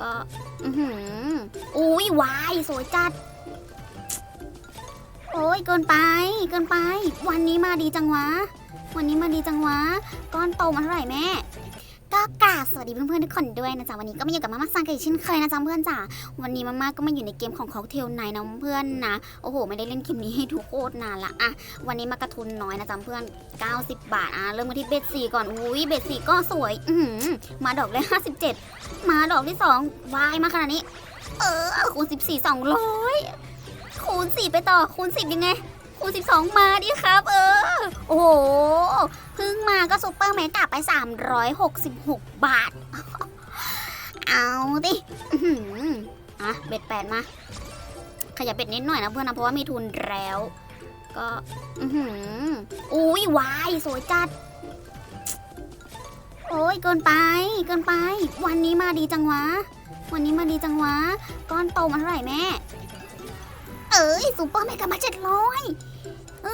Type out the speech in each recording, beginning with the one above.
ก็อือหืออุ้ยวายสวยจัด โอ้ยเกินไป เกินไป วันนี้มาดีจังวะ วันนี้มาดีจังวะ ก้อนโตมาเท่าไหร่แม่ ก็กราบสวัสดีเพื่อนๆทุกคนด้วยนะจ๊ะวันนี้ก็มาอยู่กับมาม่าซังกันอีกเช่นเคยนะจ๊ะเพื่อนจ๋าวันนี้มาม่าก็มาอยู่ในเกมของค็อกเทลไนนะเพื่อนนะโอ้โห ไม่ได้เล่นเกมนี้ให้ทุกโคตรนานละอะวันนี้มากระทุนน้อยนะจ๊ะเพื่อน 90 บาทอะเริ่มกันที่เบ็ดสี่ก่อนอุ้ยเบ็ดสี่ก็สวย อือหือมาดอกเลย57 มาดอกที่สองวายมาขนาดนี้ เออคูณ14 200คูณ4ไปต่อคูณ10ยังไงคูณ12 มาดิครับ เออ โอ้โหเพิ่งมาก็ซุปเปอร์แมกกลับไป 366 บาท เอาดิอะเบ็ดแปดมา ขยับเบ็ดนิดหน่อยนะเพื่อนนะ เพราะว่ามีทุนแล้ว ก็อือหืออุ้ยวาย สวยจัด โอ้ย เกินไป เกินไป วันนี้มาดีจังวะ วันนี้มาดีจังวะ ก้อนโตมาเท่าไหร่แม่ เอ้ยซูเปอร์แมกกามาเจ็ดร้อย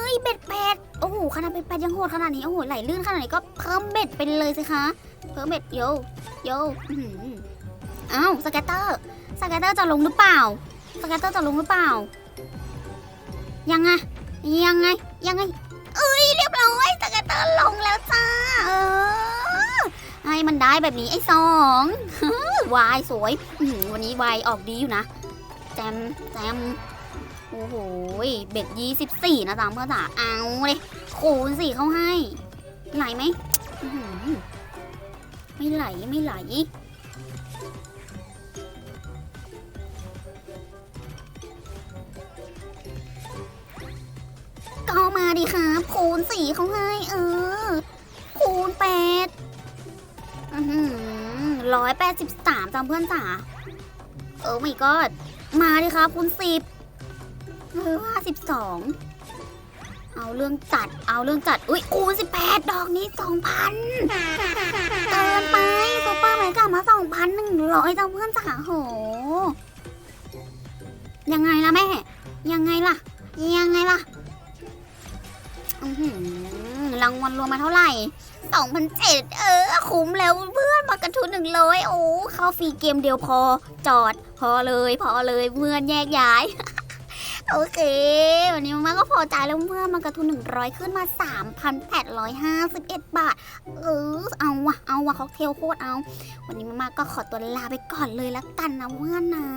เอ้ยเบ็ดแปดโอ้โหขนาดเบ็ดแปดยังโหดขนาดนี้โอ้โหไหลลื่นขนาดนี้ก็เพิ่มเบ็ดไปเลยสิคะเพิ่มเบ็ดโยโยอื้อหืออ้าวสแกตเตอร์สแกตเตอร์จะลงหรือเปล่าสแกตเตอร์จะลงหรือเปล่า ยังไงยังไงยังไงเอ้ยเรียบร้อยสแกตเตอร์ลงแล้วจ้าเออให้มันได้แบบนี้ไอ้สองวายสวยวันนี้วายออกดีอยู่นะแจมแจม โอ้โห เบ็ดยี่สิบสี่นะจ๊ะเพื่อนจ๋าเอาเลยคูณสี่เขาให้ ไหลไหม ไม่ไหล ไม่ไหลก็มาดิครับคูณสี่เขาให้ เออ คูณแปดร้อยแปดสิบสามจำเพื่อนจ๋าเออไม่ก็มาดิครับคูณสิบ เออห้าสิบสองเอาเรื่องจัด เอาเรื่องจัด อุ้ยคูณสิบแปดดอกนี้สองพันเกินไปซูเปอร์แมนกลับมาสองพันหนึ่งร้อยจำเพื่อนจ๋าโห ยังไงล่ะแม่ ยังไงล่ะ ยังไงล่ะรางวัลรวมมาเท่าไหร่สองพันเจ็ดเออ คุ้มแล้วเพื่อนมากระทุนหนึ่งร้อยโอ้ เข้าฟรีเกมเดียวพอ จอด พอเลย พอเลยเพื่อนแยกย้าย โอเค วันนี้มาก็พอใจแล้วเพื่อนมากระทุนหนึ่งร้อยขึ้นมาสามพันแปดร้อยห้าสิบเอ็ดบาท เออ เอาวะเอาวะค็อกเทลโคตรเอา วันนี้มาก็ขอตัวลาไปก่อนเลยละกันนะเพื่อนนะ